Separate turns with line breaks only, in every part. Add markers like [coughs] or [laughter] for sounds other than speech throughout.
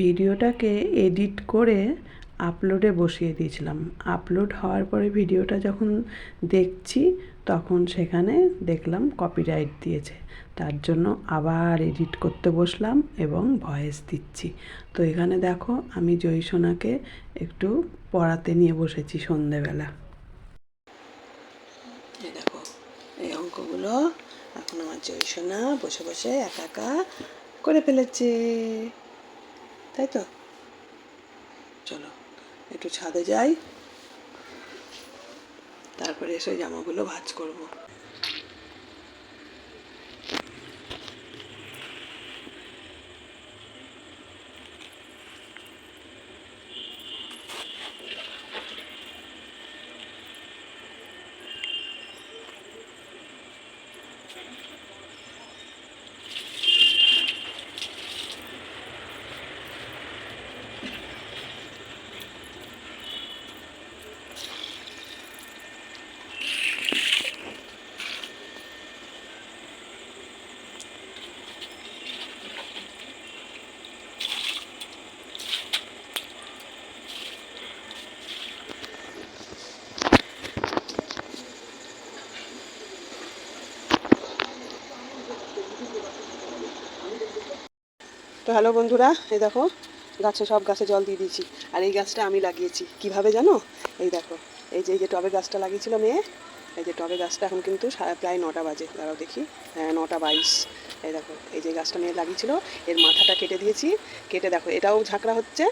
ভিডিওটাকে এডিট করে আপলোডে বসিয়ে দিয়েছিলাম। আপলোড হওয়ার পরে ভিডিওটা যখন দেখছি, তখন সেখানে দেখলাম কপিরাইট দিয়েছে। তার জন্য আবার এডিট করতে বসলাম এবং ভয়েস দিচ্ছি। তো এখানে দেখো, আমি জয়সোনাকে একটু পড়াতে নিয়ে বসেছি সন্ধেবেলা। দেখো, এই অঙ্কগুলো এখন আমার জয়সোনা বসে বসে একা একা করে ফেলেছে। তাই তো? চলো একটু ছাদে যাই। তারপরে এসে জামাগুলো ভাজ করব। তো হ্যালো বন্ধুরা, এই দেখো, গাছে সব গাছে জল দিয়ে দিয়েছি। আর এই গাছটা আমি লাগিয়েছি। কীভাবে জানো? এই দেখো, এই যে এই যে টবে গাছটা লাগিয়েছিল মেয়ে, এই যে টবে গাছটা এখন কিন্তু প্রায় নটা বাজে। দাঁড়াও দেখি। হ্যাঁ নটা বাইশ। এই দেখো, এই যে গাছটা মেয়ে লাগিয়েছিল, এর মাথাটা কেটে দিয়েছি। কেটে দেখো, এটাও ঝাঁকড়া হচ্ছে।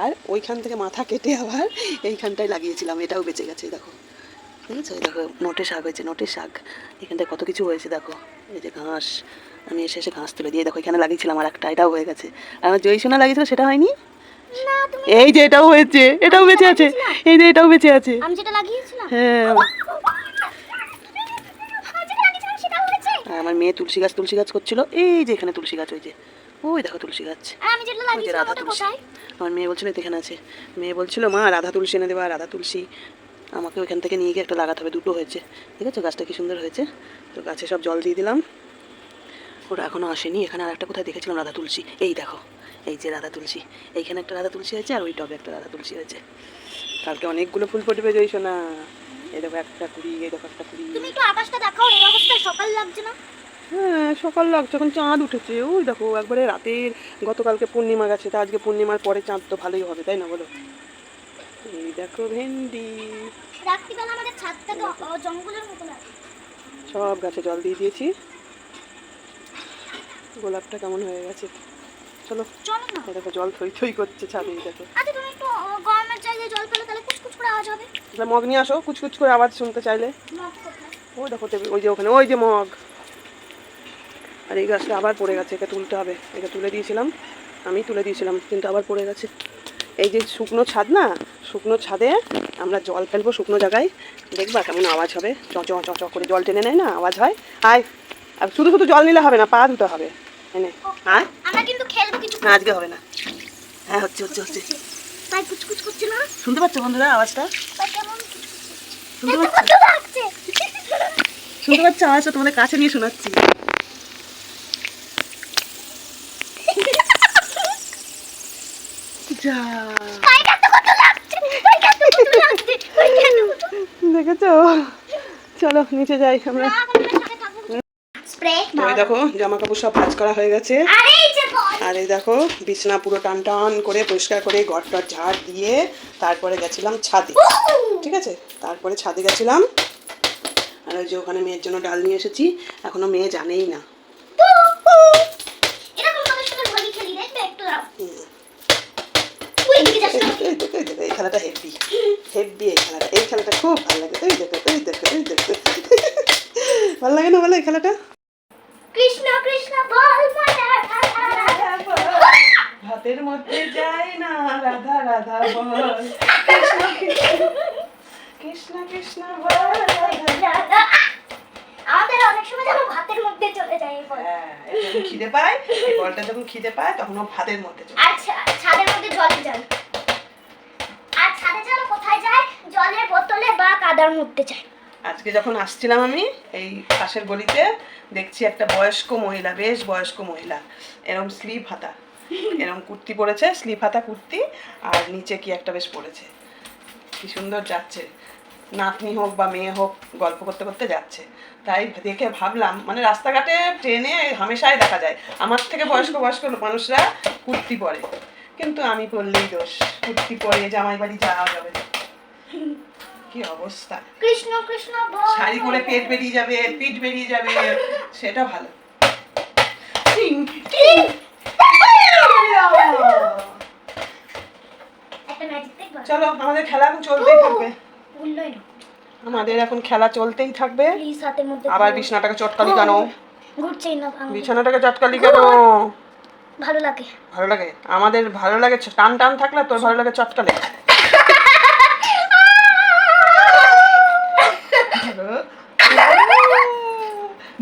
আর ওইখান থেকে মাথা কেটে আবার এইখানটায় লাগিয়েছিলাম, এটাও বেঁচে গেছে, দেখো। ঠিক আছে? দেখো, নোটে শাক হয়েছে, নোটে শাক। এখানটায় কত কিছু হয়েছে, দেখো। এই যে ঘাস। আমি এসে এসে ঘাস তুলে দিয়ে দেখো এখানে লাগিয়েছিলাম আর একটা এটাও হয়ে গেছে। আর আমার জয় সোনা লাগিয়েছিল সেটা হয়নি? এই যে এটাও হয়েছে এটাও বেঁচে আছে এই যে এটাও বেঁচে আছে।
আমি যেটা লাগিয়েছিলাম।
হ্যাঁ। আমার মেয়ে তুলসী গাছ তুলসী গাছ করছিল এই যে এখানে তুলসী গাছ হয়েছে ওই দেখো তুলসী গাছ। ওই যে রাধা তুলসী। আমার মেয়ে বলছিল "এই এখানে আছে। মেয়ে বলছিল মা রাধা তুলসী এনে দেবা রাধা তুলসী। আমাকে ওইখান থেকে নিয়ে গিয়ে একটা লাগাতে হবে দুটো হয়েছে। ঠিক আছে গাছটা কি সুন্দর হয়েছে? তো গাছে সব জল দিয়ে দিলাম। ওরা এখনও আসেনি। এখানে আর একটা কোথায় দেখেছিলাম? রাধা তুলসী। এই দেখো এই যে রাধা তুলসী। এইখানে একটা রাধা তুলসী আছে আর ওই টবে একটা রাধা তুলসী হয়েছে কালকে অনেকগুলো ফুল ফুটবে জয়সো না এই দেখো একটা কুড়ি এই দেখো একটা কুড়ি।
তুমি একটু আকাশটা দেখাও এই অবস্থায় সকাল লাগছে না?
হ্যাঁ সকাল লাগছে। এখন চাঁদ উঠেছে। ওই দেখো একবারে রাতের গতকালকে পূর্ণিমা গেছে তা আজকে পূর্ণিমার পরে চাঁদ তো ভালোই হবে তাই না বলো? এই দেখো ভেন্ডি।
রাত্রিবেলা আমাদের ছাদটাকে জঙ্গলের মতো লাগে।
সব গাছে জল দিয়ে দিয়েছি। গোলাপটা কেমন হয়ে গেছে? চলো।
চলো না।
দেখো জল থই থই করছে ছাদে দেখো।
আচ্ছা তুমি একটু গরমের জায়গায় জল পেলে তাহলে কুচকুচ করে আওয়াজ হবে।
তাহলে মগ নিয়ে আসো কুচকুচ করে আওয়াজ শুনতে চাইলে? ওই দেখো ওই যে ওখানে ওই যে মগ। আর এই গাছটা আবার পড়ে গেছে একে তুলতে হবে। এটা তুলে দিয়েছিলাম আমি তুলে দিয়েছিলাম কিন্তু আবার পড়ে গেছে। এই যে শুকনো ছাদ না শুকনো ছাদে আমরা জল ফেলব শুকনো জায়গায়। দেখবা কেমন আওয়াজ হবে। চ চ চ করে জল টেনে নেয় না আওয়াজ হয়। আয় আর শুধু শুধু জল নিলে হবে না পা ধুতে হবে। এনে আয়
আমরা কিন্তু খেলব কিছু।
না আজকে হবে না। হ্যাঁ হচ্ছে হচ্ছে হচ্ছে।
তাই কুচকুচ করছে না?
শুনতে পাচ্ছ বন্ধুরা আওয়াজটা? শুনতে পাচ্ছ? শুনতে পাচ্ছ আওয়াজটা? তোমাদের কাছে নিয়ে শোনাচ্ছি। যা। দেখেছ? চলো নিচে যাই আমরা। ওই দেখো জামা কাপড় সব ভাজ করা হয়ে গেছে।
আরে এই
দেখো বিছনা পুরো টান টান করে পরিষ্কার করে ঘর টর ঝাড় দিয়ে তারপরে গেছিলাম ছাদে। ঠিক আছে? তারপরে ছাদে গেছিলাম। আর ওই যে ওখানে মেয়ের জন্য ডাল নিয়ে এসেছি। এখনও মেয়ে জানেই না। এই খেলাটা হেভি হেভি এই খেলাটা। এই খেলাটা খুব ভালো লাগে। এই দেখো এই দেখো এই দেখো। ভালো লাগে না বলো এই খেলাটা?
কৃষ্ণ কৃষ্ণ বল
মধ্যে না রাধা রাধা বল। কৃষ্ণ কৃষ্ণ কৃষ্ণ কৃষ্ণ বল
আমাদের অনেক সময় ভাতের মধ্যে চলে যায় এই বল।
হ্যাঁ, খিদে পায় এই বলটা যখন খিদে পায় তখন ও ভাতের মধ্যে চলে
আর ছাদের মধ্যে জলে যায়। আর ছাদে যেন কোথায় যায়? জলের বোতলে বা কাদার মধ্যে যায়।
আজকে যখন আসছিলাম আমি, এই পাশের গলিতে দেখছি একটা বয়স্ক মহিলা, বেশ বয়স্ক মহিলা। এরকম স্লিভ হাতা এরকম কুর্তি পরেছে, স্লিপ হাতা কুর্তি, আর নিচে কি একটা বেশ পরেছে। কি সুন্দর যাচ্ছে। নাতনি হোক বা মেয়ে হোক, গল্প করতে করতে যাচ্ছে। তাই দেখে ভাবলাম মানে রাস্তাঘাটে ট্রেনে হামেশাই দেখা যায়। আমার থেকে বয়স্ক বয়স্ক মানুষরা কুর্তি পরে। কিন্তু আমি পরলেই দোষ, কুর্তি পরে জামাই বাড়ি যাওয়া যাবে। কি অবস্থা?
কৃষ্ণ কৃষ্ণ
শাড়ি পরে পেট বেরিয়ে যাবে পিঠ বেরিয়ে যাবে সেটা ভালো। চলো আমাদের খেলা এখন চলতেই থাকবে। আমাদের এখন খেলা চলতেই থাকবে। আবার বিছানাটাকে চটকালি কেন? বিছানাটাকে চটকালি কেন?
ভালো লাগে।
ভালো লাগে? আমাদের ভালো লাগে? টান টান থাকলে তোর ভালো লাগে চটকালে?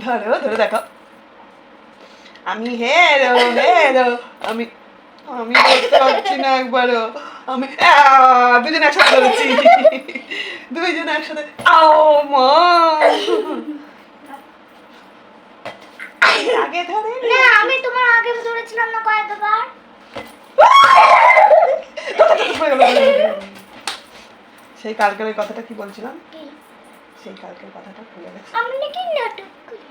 ধরো ধরো দেখো। আমি হেরো হেরো আমি আমি করতে পারছি না একবারও। আমি দুজন একসাথে ধরেছি। দুইজন একসাথে আও মা। আগে ধরে
না আমি তোমার আগে ধরেছিলাম না কয়েকবার।
সেই কালকের কথাটা কি বলছিলাম?
কি?
সেই কালকের কথাটা ভুলে গেছি।
আমি নাকি নাটক করি।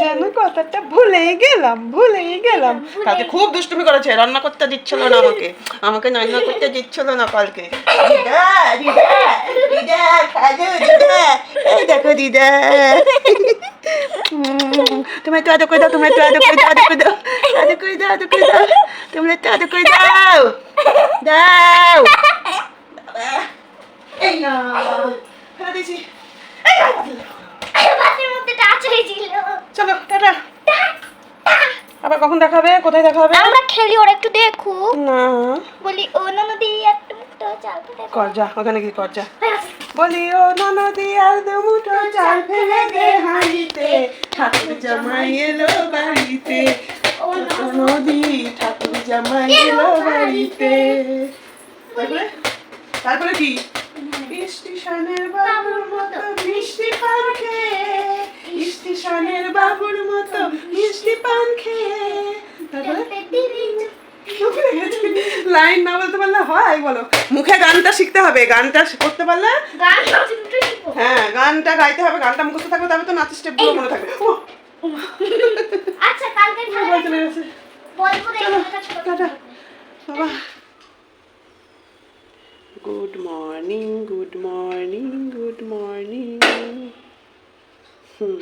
যেন কথাটা ভুলেই গেলাম ভুলেই গেলাম। কালকে খুব দুষ্টুমি করেছে রান্না করতে দিচ্ছিল না আমাকে। আমাকে রান্না করতে দিচ্ছিল না কালকে। দিদা দিদা দিদা খাজো দিদা। এই দেখো দিদা। তোমরা একটু আদর করে দাও তোমরা একটু আদর করে দাও আদর করে দাও আদর করে দাও আদর করে দাও। তোমরা একটু আদর করে দাও। দাও। এই না। ফেলে দিয়েছি। এই না।
বাসের মধ্যে টাচ হয়েছিল।
চলো টাটা। আবার কখন দেখা হবে? কোথায় দেখা হবে?
আমরা খেলি ওরা একটু দেখো
না।
বলি ও ননদি একটা মুক্ত চাল ফেলে
কর যা ওখানে কি কর যা। বলি ও ননদি আর দুমুঠো চাল ফেলে দে হাঁড়িতে। ঠাকুর জামাই এলো বাড়িতে।
ও
ও নদী ঠাকুর জামাই এলো বাড়িতে। তারপরে তারপরে কি? স্টেশনের বাবুর মতো মিষ্টি পান খেয়ে স্টেশনের বাবুর মতো মিষ্টি পান খেয়ে। লাইন না বলতে পারলে হয় বলো। মুখে গানটা শিখতে হবে গানটা করতে পারলে? হ্যাঁ গানটা গাইতে হবে গানটা মুখস্থ থাকবে তবে তো নাচের স্টেপগুলো মনে থাকবে।
আচ্ছা কালকে
চলে গেছে। চলো, টাটা। বাবা। Good morning good morning good morning হুম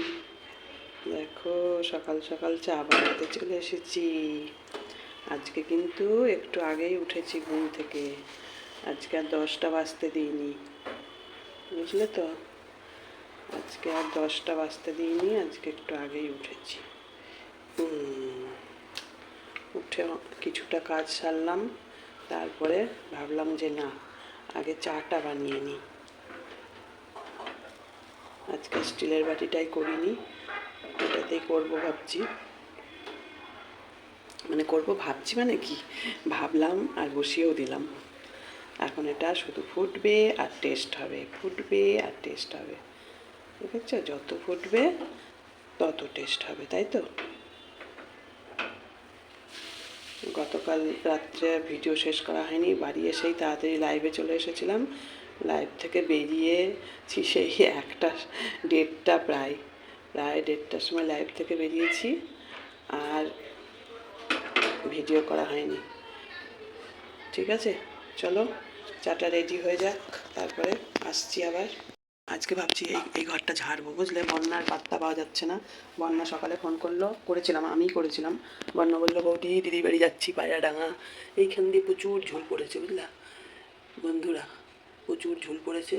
দেখো, সকাল সকাল চা বানাতে চলে এসেছি। আজকে কিন্তু একটু আগেই উঠেছি ঘুম থেকে। আজকে আর দশটা বাজতে দিইনি। বুঝলে তো? আজকে আর দশটা বাজতে দিইনি, আজকে একটু আগেই উঠেছি। উঠে কিছুটা কাজ সারলাম, তারপরে ভাবলাম যে না আগে চাটা বানিয়ে নিই। আজকে স্টিলের বাটিটাই করিনি, এটাতেই করব ভাবছি। মানে করব ভাবছি মানে কি? ভাবলাম আর বসিয়েও দিলাম। এখন এটা শুধু ফুটবে আর টেস্ট হবে, ফুটবে আর টেস্ট হবে। দেখেছ? যত ফুটবে তত টেস্ট হবে, তাই তো? গতকাল রাত্রে ভিডিও শেষ করা হয়নি, বাড়ি এসেই তাড়াতাড়ি লাইভে চলে এসেছিলাম। লাইভ থেকে বেরিয়েছি সেই একটা ডেটটা প্রায় প্রায় দেড়টার সময় লাইভ থেকে বেরিয়েছি আর ভিডিও করা হয়নি। ঠিক আছে? চলো, চাটা রেডি হয়ে যাক, তারপরে আসছি আবার। আজকে ভাবছি এই এই ঘরটা ঝাড়বো, বুঝলে? বন্যার পাত্তা পাওয়া যাচ্ছে না। বন্যা সকালে ফোন করল, করেছিলাম আমি করেছিলাম। বন্যা বলল, বৌদি দিদি বাড়ি যাচ্ছি পায়রাডাঙ্গা এইখান দিয়ে প্রচুর ঝুল পড়েছে, বুঝলা? বন্ধুরা, প্রচুর ঝুল পড়েছে।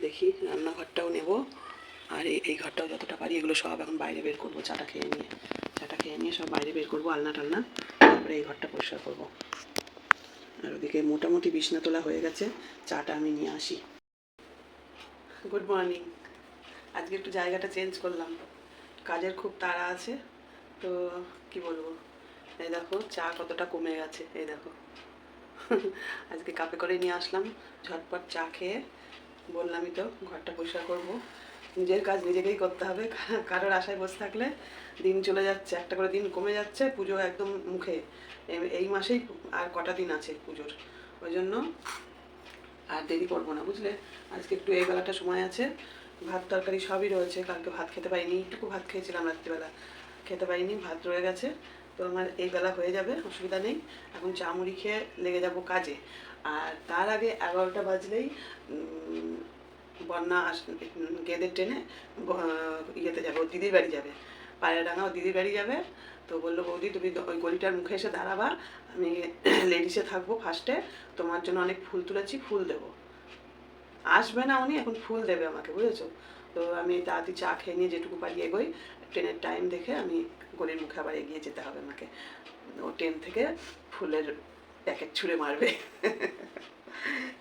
দেখি, রান্নাঘরটাও নেব। আর এই এই ঘরটাও যতটা পারি, এগুলো সব এখন বাইরে বের করব, চাটা খেয়ে নিয়ে। চাটা খেয়ে নিয়ে সব বাইরে বের করব, আলনা টালনা। তারপরে এই ঘরটা পরিষ্কার করব। আর ওদিকে মোটামুটি বিছনা তোলা হয়ে গেছে। চাটা আমি নিয়ে আসি। গুড মর্নিং আজকে একটু জায়গাটা চেঞ্জ করলাম। কাজের খুব তাড়া আছে, তো কি বলব? এই দেখো, চা কতটা কমে গেছে, এই দেখো। [laughs] আজকে কাপে করে নিয়ে আসলাম, ঝটপট চা খেয়ে। বললামই তো, ঘরটা পরিষ্কার করব। নিজের কাজ নিজেকেই করতে হবে, [laughs] কারোর আশায় বসে থাকলে দিন চলে যাচ্ছে, একটা করে দিন কমে যাচ্ছে, পুজো একদম মুখে। এই- মাসেই আর কটা দিন আছে পুজোর। ওই জন্য আর দেরি করব না, বুঝলে? আজকে একটু এই বেলাটা সময় আছে। ভাত তরকারি সবই রয়েছে, কালকে ভাত খেতে পারিনি, একটুকু ভাত খেয়েছিলাম রাত্রিবেলা। খেতে পারিনি, ভাত রয়ে গেছে। তো আমার এই বেলা হয়ে যাবে, অসুবিধা নেই। এখন চা মুড়ি খেয়ে লেগে যাব কাজে। আর তার আগে এগারোটা বাজলেই বন্যা আস গেদের ট্রেনে ইয়েতে যাবে ওর দিদির বাড়ি যাবে। পায়রাডাঙ্গা ও দিদির বাড়ি যাবে। তো বলল, বৌদি, তুমি ওই গলিটার মুখে এসে দাঁড়াবা। আমি [clears throat] লেডিসে থাকব ফার্স্টে তোমার জন্য অনেক ফুল তুলেছি, ফুল দেবো। আসবে না উনি, এখন ফুল দেবে আমাকে, বুঝেছ? তো আমি তাড়াতাড়ি চা খেয়ে নিয়ে যেটুকু পারি এগোই। ট্রেনের টাইম দেখে আমি গলির মুখে আবার এগিয়ে যেতে হবে আমাকে। ও ট্রেন থেকে ফুলের প্যাকেট ছুঁড়ে মারবে। [laughs]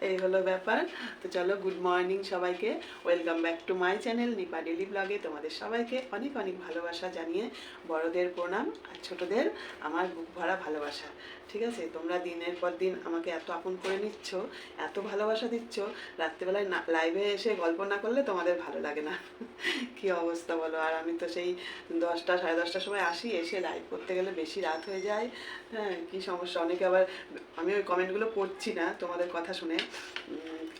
এই হলো ব্যাপার। তো চলো গুড মর্নিং সবাইকে। Welcome back to my channel Nipa daily ব্লগে তোমাদের সবাইকে অনেক অনেক ভালোবাসা জানিয়ে বড়দের প্রণাম আর ছোটদের আমার বুক ভরা ভালোবাসা। ঠিক আছে? তোমরা দিনের পর দিন আমাকে এত আপন করে নিচ্ছ, এত ভালোবাসা দিচ্ছ, রাত্রেবেলায় না লাইভে এসে গল্প না করলে তোমাদের ভালো লাগে না। [laughs] কি অবস্থা বলো? আর আমি তো সেই দশটা, সাড়ে দশটার সময় আসি, এসে লাইভ করতে গেলে বেশি রাত হয়ে যায়। হ্যাঁ কী সমস্যা? অনেকে আবার, আমি ওই কমেন্টগুলো পড়ছি না, তোমাদের কথা শুনে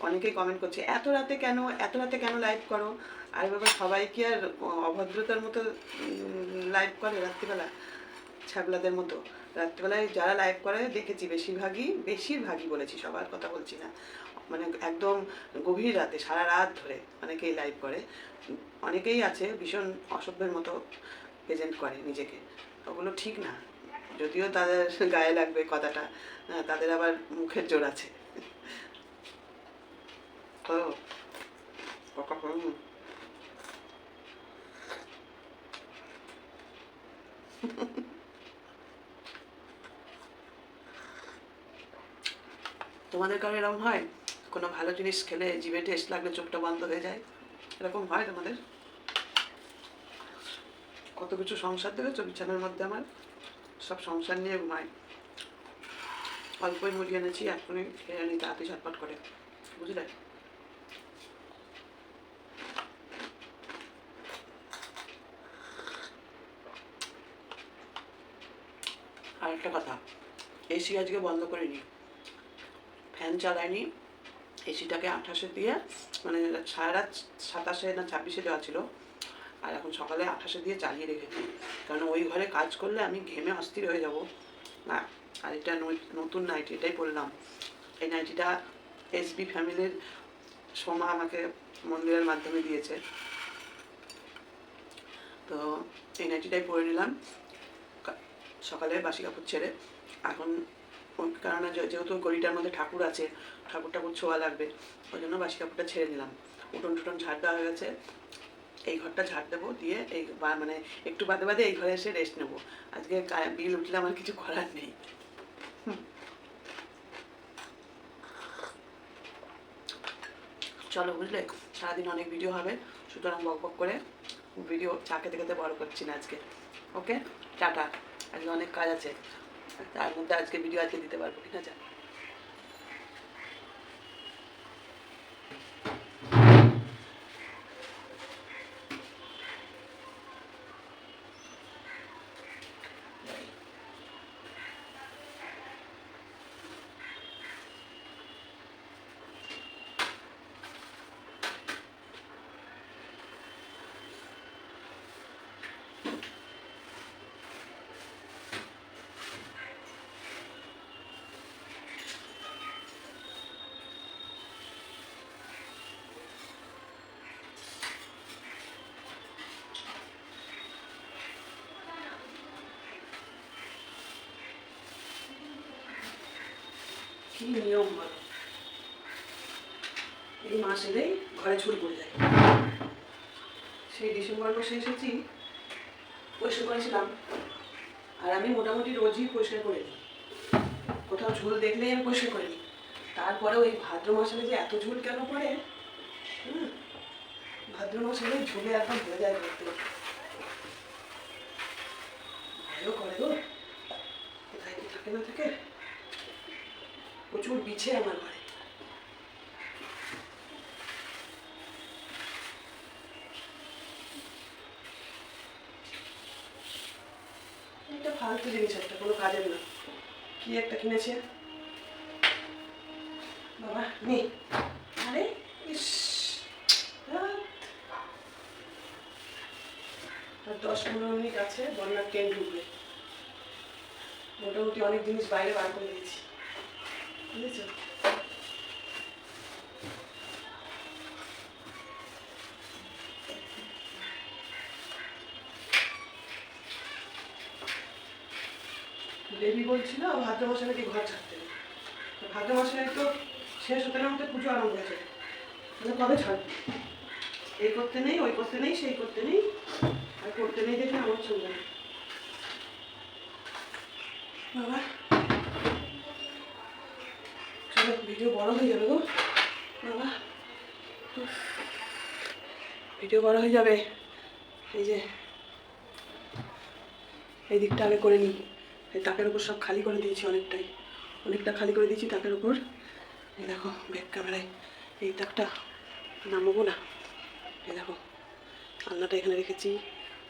অনেকেই কমেন্ট করছে, এত রাতে কেন, এত রাতে কেন লাইভ করো? আর বাবা, সবাই কি আর অভদ্রতার মতো লাইভ করে রাত্রিবেলা? ছ্যাবলাদের মতো। রাত্রিবেলায় যারা লাইভ করে, দেখেছি বেশিরভাগই বেশিরভাগই বলেছি, সবার কথা বলছি না। মানে একদম গভীর রাতে, সারা রাত ধরে অনেকেই লাইভ করে। অনেকেই আছে, ভীষণ অসভ্যের মতো প্রেজেন্ট করে নিজেকে। ওগুলো ঠিক না। যদিও তাদের গায়ে লাগবে কথাটা তাদের আবার মুখের জোর আছে। [laughs] তোমাদের কারও এরকম হয়? কোনো ভালো জিনিস খেলে জিভে টেস্ট লাগলে চোখটা বন্ধ হয়ে যায়? এরকম হয় তোমাদের? কত কিছু সংসার দেখেছ বিছানার মধ্যে আমার? সব সংসার নিয়ে ঘুমাই অল্পই মুড়ি এনেছি, এখনই খেয়ে নিই তাড়াতাড়ি ঝটপট করে। বুঝলে আর একটা কথা এসি আজকে বন্ধ করিনি। ফ্যান চালাইনি এসিটাকে আঠাশে দিয়ে মানে সারা সাতাশে না ছাব্বিশে দেওয়া ছিল, আর এখন সকালে আঠাশে দিয়ে চালিয়ে রেখেছি। কারণ ওই ঘরে কাজ করলে আমি ঘেমে অস্থির হয়ে যাব। না, আর এটা নতুন নাইটি, এটাই পরলাম এই নাইটিটা এসবি ফ্যামিলির সোমা আমাকে মন্দিরের মাধ্যমে দিয়েছে। তো এই নাইটিটাই পরে নিলাম। সকালে বাসি কাপড় ছেড়ে। এখন কারণে যেহেতু গড়িটার মধ্যে ঠাকুর আছে ঠাকুর ঠাকুর ছোঁয়া লাগবে, ওই জন্য বাসি কাপড়টা ছেড়ে নিলাম উঠোন টুটন ঝাড় দেওয়া হয়ে গেছে। এই ঘরটা ঝাড় দেবো, দিয়ে এই মানে একটু বাদে বাদে এই ঘরে এসে রেস্ট নেব। আজকে বিল উঠলে আমার কিছু করার নেই। চলো বুঝলে, সারাদিন অনেক ভিডিও হবে, সুতরাং বক বক করে ভিডিও চা খেতে খেতে বড় করছি না আজকে। Okay tata. অনেক কাজ আছে তার মধ্যে আজকে ভিডিও আজকে দিতে পারব ঠিক আছে? কি নিয়ম বলো এই মাস এলেই ঘরে ঝুল পড়ে যায়। সেই ডিসেম্বর মাসে এসেছি পরিষ্কার করেছিলাম। আর আমি মোটামুটি রোজই পরিষ্কার করে নিই। কোথাও ঝুল দেখলেই আমি পরিষ্কার করে নিই। তারপরেও এই ভাদ্র মাস যে এত ঝুল কেন পড়ে? হুম, ভাদ্র মাস ঝুলে একদম হয়ে যায় করতে ভয়ও করে গো। কোথায় কি থাকে না থাকে। প্রচুর বিছে আমার ঘরে এটা ফালতু জিনিস একটা, কোনো কাজের না। কি একটা কিনেছে? বাবা, নে। আরে, ইস দশ পনেরো মিনিট আছে, বন্যার ট্রেন ঢুকবে মোটামুটি অনেক জিনিস বাইরে বার করে দিয়েছি। বুঝেছ দেবী বলছিল ভাদ্র মাসে নাকি ঘর ছাড়তে। ভাদ্র মাসে তো শেষ হতে না হতে পুজো আরম্ভ হয়েছে। মানে কবে ছাড়বে? এই করতে নেই, ওই করতে নেই, সেই করতে নেই, আর করতে নেই দেখে আমার নেই। বাবা ভিডিও বড় হয়ে যাবে গো। বাবা। ভিডিও বড় হয়ে যাবে। এই যে। এই দিকটা আগে করে নিই। এই তাকের উপর সব খালি করে দিয়েছি অনেকটাই। অনেকটা খালি করে দিয়েছি তাকের উপর। দেখো ব্যাক ক্যামেরায় এই তাকটা নামাবো না। এই দেখো, আলনাটা এখানে রেখেছি।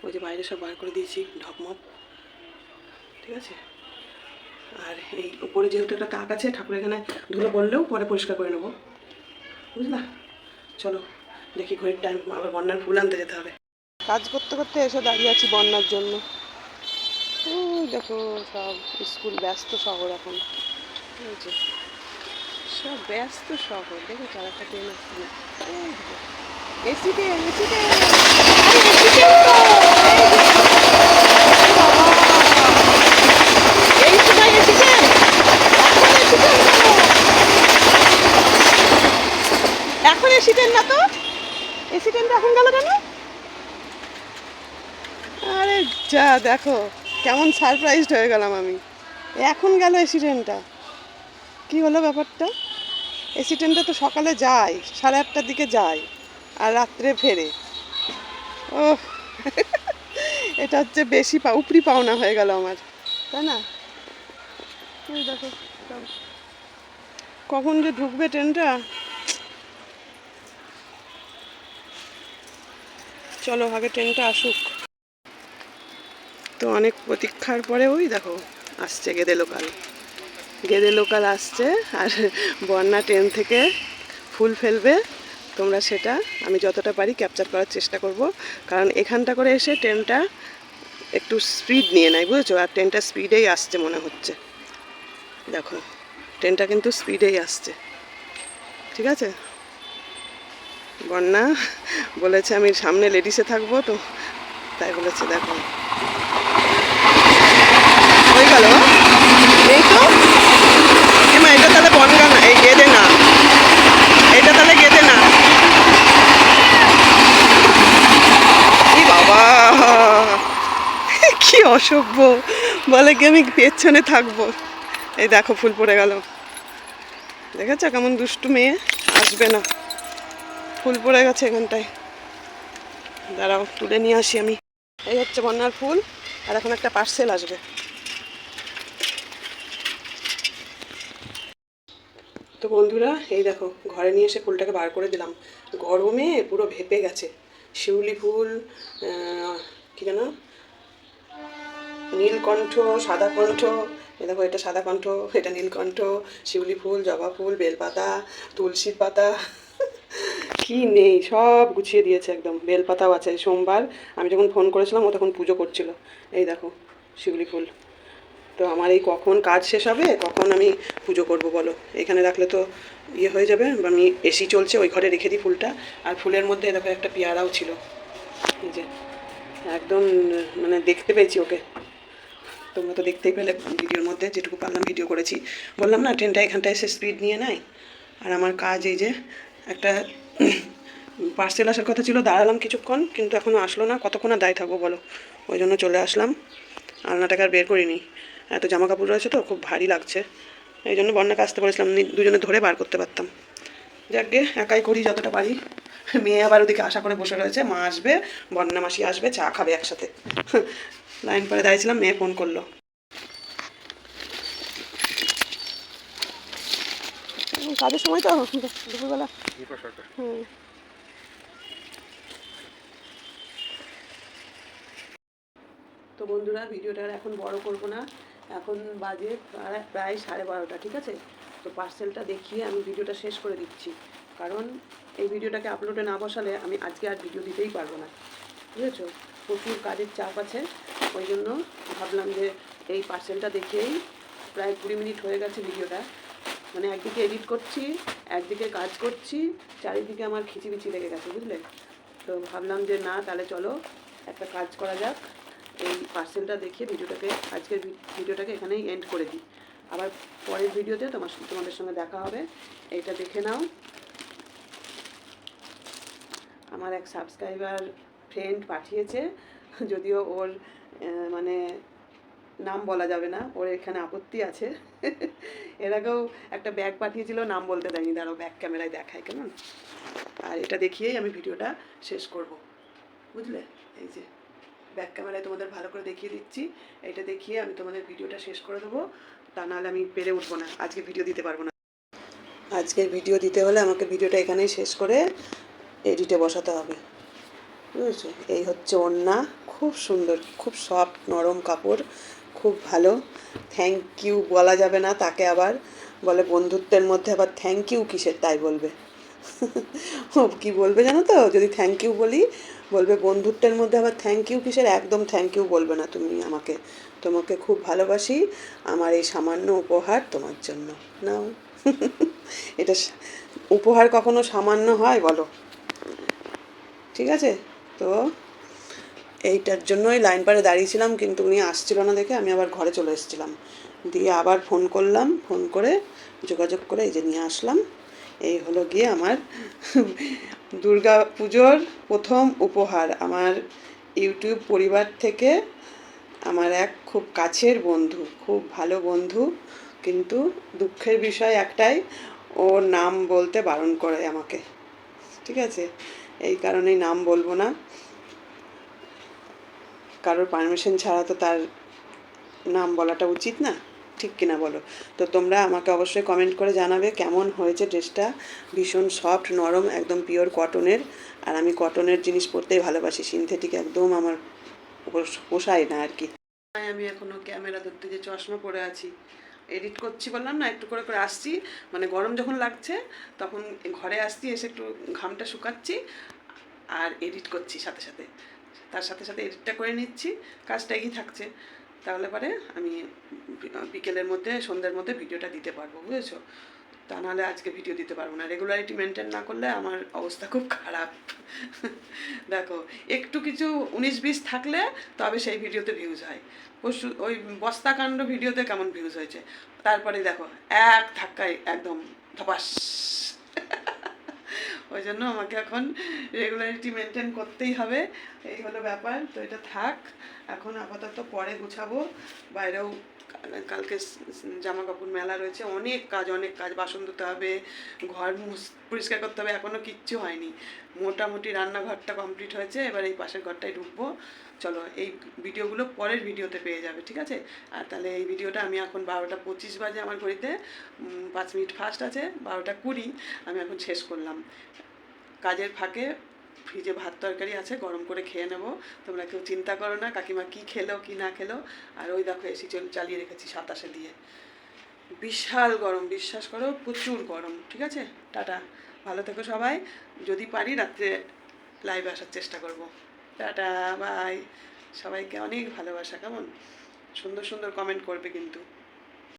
ওই যে বাইরে সব বার করে দিয়েছি ঢকমপ ঠিক আছে? আর এই উপরে যেহেতু একটা তাক আছে ঠাকুর এখানে ধুলো পড়লেও পরে পরিষ্কার করে নেব। বুঝলা? চলো, দেখি ঘড়ির টাইম আবার বন্যার ফুল আনতে যেতে হবে। কাজ করতে করতে এসে দাঁড়িয়ে আছি বন্যার জন্য। দেখো সব স্কুল ব্যস্ত শহর এখন। সব ব্যস্ত শহর। দেখো একটা ট্রেন আসছে না। এসিতে এসিতে এই সময় এসিতে এখন এসিটেন না তো? এসিটেনটা এখন গেল কেন? আরে যা, দেখো, কেমন সারপ্রাইজড হয়ে গেলাম আমি। এখন গেল এসি ট্রেনটা কী হলো ব্যাপারটা? এসি ট্রেনটা তো সকালে যায়, সাড়ে আটটার দিকে যায়, আর রাত্রে ফেরে। ও এটা হচ্ছে বেশি পা, উপরি পাওনা হয়ে গেল আমার, তাই না? দেখো। কখন যে ঢুকবে ট্রেনটা চলো আগে ট্রেনটা আসুক। তো অনেক প্রতীক্ষার পরে ওই দেখো, আসছে গেদে লোকাল। গেদে লোকাল আসছে আর বন্যা ট্রেন থেকে ফুল ফেলবে। তোমরা সেটা আমি যতটা পারি ক্যাপচার করার চেষ্টা করব। কারণ এখানটা করে এসে ট্রেনটা একটু স্পিড নিয়ে নেয়, বুঝেছ? আর ট্রেনটা স্পিডেই আসছে মনে হচ্ছে। দেখো, ট্রেনটা কিন্তু স্পিডেই আসছে। ঠিক আছে? বন্যা বলেছে আমি সামনে লেডিসে থাকব তো, তাই বলেছে, দেখো। হয়ে গেল? এই তো? এমা, এটা তাহলে বনগা না, এই গেদে না। এটা তাহলে গেদে না। বাবা, কি অসভ্য। বলে কি আমি পেছনে থাকব? এই দেখো, ফুল পড়ে গেল। দেখেছ কেমন দুষ্টু মেয়ে? আসবে না। ফুল পড়ে গেছে এখানটায়। দাঁড়াও, তুলে নিয়ে আসি আমি। এই হচ্ছে বন্যার ফুল, আর এখন একটা পার্সেল আসবে। তো বন্ধুরা, এই দেখো, ঘরে নিয়ে এসে ফুলটাকে বার করে দিলাম। গরমে পুরো ভেপে গেছে। শিউলি ফুল কি যেন? নীলকণ্ঠ, সাদা কণ্ঠ। এ দেখো, এটা সাদা কণ্ঠ, এটা নীলকণ্ঠ। শিউলি ফুল, জবা ফুল, বেলপাতা, তুলসীর পাতা। কি নেই, সব গুছিয়ে দিয়েছে একদম। বেলপাতাও আছে, সোমবার আমি যখন ফোন করেছিলাম, ও তখন পুজো করছিল। এই দেখো, শিউলি ফুল। তো আমার এই কখন কাজ শেষ হবে, কখন আমি পুজো করব বলো? এখানে রাখলে তো ইয়ে হয়ে যাবে, আমি এসি চলছে, ওই ঘরে রেখে দিই ফুলটা। আর ফুলের মধ্যে দেখো একটা পেয়ারাও ছিল। এই যে, একদম মানে দেখতে পেয়েছি ওকে। তোমরা তো দেখতেই পেলে ভিডিওর মধ্যে, যেটুকু পারলাম ভিডিও করেছি। বললাম না, ট্রেনটা এখানটায় এসে স্পিড নিয়ে নেয়। আর আমার কাজ এই যে, একটা [coughs] পার্সেল আসার কথা ছিল, দাঁড়ালাম কিছুক্ষণ, কিন্তু এখনও আসলো না। কতক্ষণ আর দায় থাকব বলো? ওই জন্য চলে আসলাম। আলনাটাকে আর বের করিনি। এত জামা কাপড় রয়েছে তো, খুব ভারী লাগছে। এই জন্য বন্যাকে আসতে বলেছিলাম দুজনে ধরে বার করতে পারতাম। যাকগে একাই করি যতটা পারি। মেয়ে আবার ওদিকে আশা করে বসে রয়েছে, মা আসবে বন্যা মাসি আসবে, চা খাবে একসাথে। [laughs] লাইন পরে দাঁড়িয়েছিলাম, মেয়ে ফোন করল। কাজের সময় তো দুপুরবেলা। তো বন্ধুরা, ভিডিওটা এখন বড় করব না। এখন বাজে প্রায়- সাড়ে বারোটা, ঠিক আছে? তো পার্সেলটা দেখিয়ে আমি ভিডিওটা শেষ করে দিচ্ছি। কারণ এই ভিডিওটাকে আপলোডে না বসালে আমি আজকে আর ভিডিও দিতেই পারব না। বুঝেছ? প্রচুর কাজের চাপ আছে। ওই জন্য ভাবলাম যে এই পার্সেলটা দেখেই প্রায় কুড়ি মিনিট হয়ে গেছে ভিডিওটা। মানে একদিকে এডিট করছি, একদিকে কাজ করছি, চারিদিকে আমার খিচিবিচি লেগে গেছে, বুঝলে? তো ভাবলাম যে না, তাহলে চলো একটা কাজ করা যাক। এই পার্সেলটা দেখিয়ে ভিডিওটাকে, আজকের ভিডিওটাকে এখানেই এন্ড করে দিই। আবার পরের ভিডিওতে তোমার তোমাদের সঙ্গে দেখা হবে। এটা দেখে নাও। আমার এক সাবস্ক্রাইবার ফ্রেন্ড পাঠিয়েছে, যদিও ওর মানে নাম বলা যাবে না, ওর এখানে আপত্তি আছে। এর আগেও একটা ব্যাগ পাঠিয়েছিল, নাম বলতে দেয়নি, দাঁড়াও ব্যাগ ক্যামেরায় দেখায় কেমন? আর এটা দেখিয়েই আমি ভিডিওটা শেষ করব। বুঝলে? এই যে ব্যাক ক্যামেরায় তোমাদের ভালো করে দেখিয়ে দিচ্ছি। এটা দেখিয়ে আমি তোমাদের ভিডিওটা শেষ করে দেবো। তা নাহলে আমি পেরে উঠবো না। আজকে ভিডিও দিতে পারব না। আজকের ভিডিও দিতে হলে আমাকে ভিডিওটা এখানেই শেষ করে এডিটে বসাতে হবে। বুঝেছ? এই হচ্ছে ওড়না। খুব সুন্দর, খুব সফট নরম কাপড়। খুব ভালো। থ্যাংক ইউ বলা যাবে না তাকে আবার। বলে বন্ধুত্বের মধ্যে আবার থ্যাংক ইউ কিসের তাই বলবে? ও কি বলবে জানো তো? যদি থ্যাংক ইউ বলি, বলবে বন্ধুত্বের মধ্যে আবার থ্যাংক ইউ কিসের? একদম থ্যাংক ইউ বলবে না তুমি আমাকে। তোমাকে খুব ভালোবাসি, আমার এই সামান্য উপহার তোমার জন্য। নাও। এটা উপহার কখনো সামান্য হয় বলো। ঠিক আছে? তো এইটার জন্যই লাইন পারে দাঁড়িয়েছিলাম, কিন্তু উনি আসছিল না দেখে আমি আবার ঘরে চলে এসেছিলাম। দিয়ে আবার ফোন করলাম, ফোন করে যোগাযোগ করে এই যে নিয়ে আসলাম। এই হলো গিয়ে আমার দুর্গা পুজোর প্রথম উপহার। আমার ইউটিউব পরিবার থেকে আমার এক খুব কাছের বন্ধু, খুব ভালো বন্ধু, কিন্তু দুঃখের বিষয় একটাই ওর নাম বলতে বারণ করে আমাকে। ঠিক আছে? এই কারণেই নাম বলব না। কারোর পারমিশন ছাড়া তো তার নাম বলাটা উচিত না? ঠিক কিনা বলো? তো তোমরা আমাকে অবশ্যই কমেন্ট করে জানাবে কেমন হয়েছে ড্রেসটা ভীষণ সফট নরম, একদম পিওর কটনের আর আমি কটনের জিনিস পরতেই ভালোবাসি। সিনথেটিক একদম আমার পোষ- পোষায় না আর কি। আমি এখনও ক্যামেরা ধরতে যে চশমা পরে আছি। এডিট করছি বললাম না, একটু করে করে আসছি। মানে গরম যখন লাগছে, তখন ঘরে আসছি, এসে একটু ঘামটা শুকাচ্ছি। আর এডিট করছি সাথে সাথে। তার সাথে সাথে এডিটটা করে নিচ্ছি কাজটা এগিয়ে থাকছে। তাহলে পরে আমি বিকেলের মধ্যে, সন্ধ্যের মধ্যে ভিডিওটা দিতে পারব, বুঝেছ? তা নাহলে আজকে ভিডিও দিতে পারব না। রেগুলারিটি মেনটেন না করলে আমার অবস্থা খুব খারাপ। দেখো, একটু কিছু উনিশ বিশ থাকলে তবে সেই ভিডিওতে ভিউজ হয়। পশু, ওই বস্তাকাণ্ড ভিডিওতে কেমন ভিউজ হয়েছে? তারপরে দেখো, এক ধাক্কায় একদম ধপাস। ওই জন্য আমাকে এখন রেগুলারিটি মেনটেন করতেই হবে। এই হলো ব্যাপার, তো এটা থাক। এখন আপাতত পরে গুছাবো। বাইরেও কালকে জামা কাপড় মেলা রয়েছে। অনেক কাজ অনেক কাজ। বাসন ধুতে হবে, ঘর পরিষ্কার করতে হবে। এখনও কিচ্ছু হয়নি। মোটামুটি রান্নাঘরটা কমপ্লিট হয়েছে। এবার এই পাশের ঘরটায় ঢুকবো। চলো এই ভিডিওগুলো পরের ভিডিওতে পেয়ে যাবে, ঠিক আছে? আর তাহলে এই ভিডিওটা আমি এখন বারোটা পঁচিশ বাজে আমার ঘড়িতে পাঁচ মিনিট ফার্স্ট আছে, বারোটা কুড়ি আমি এখন শেষ করলাম। কাজের ফাঁকে ফ্রিজে ভাত তরকারি আছে, গরম করে খেয়ে নেব। তোমরা কেউ চিন্তা করো না, কাকিমা কি খেলো, কি না খেলো। আর ওই দেখো এসি চল, চালিয়ে রেখেছি সাতাশে দিয়ে। বিশাল গরম, বিশ্বাস করো, প্রচুর গরম, ঠিক আছে? টাটা। ভালো থেকো সবাই। যদি পারি রাত্রে লাইভে আসার চেষ্টা করব। টাটা বাই সবাইকে অনেক ভালোবাসা কেমন? সুন্দর সুন্দর কমেন্ট করবে কিন্তু।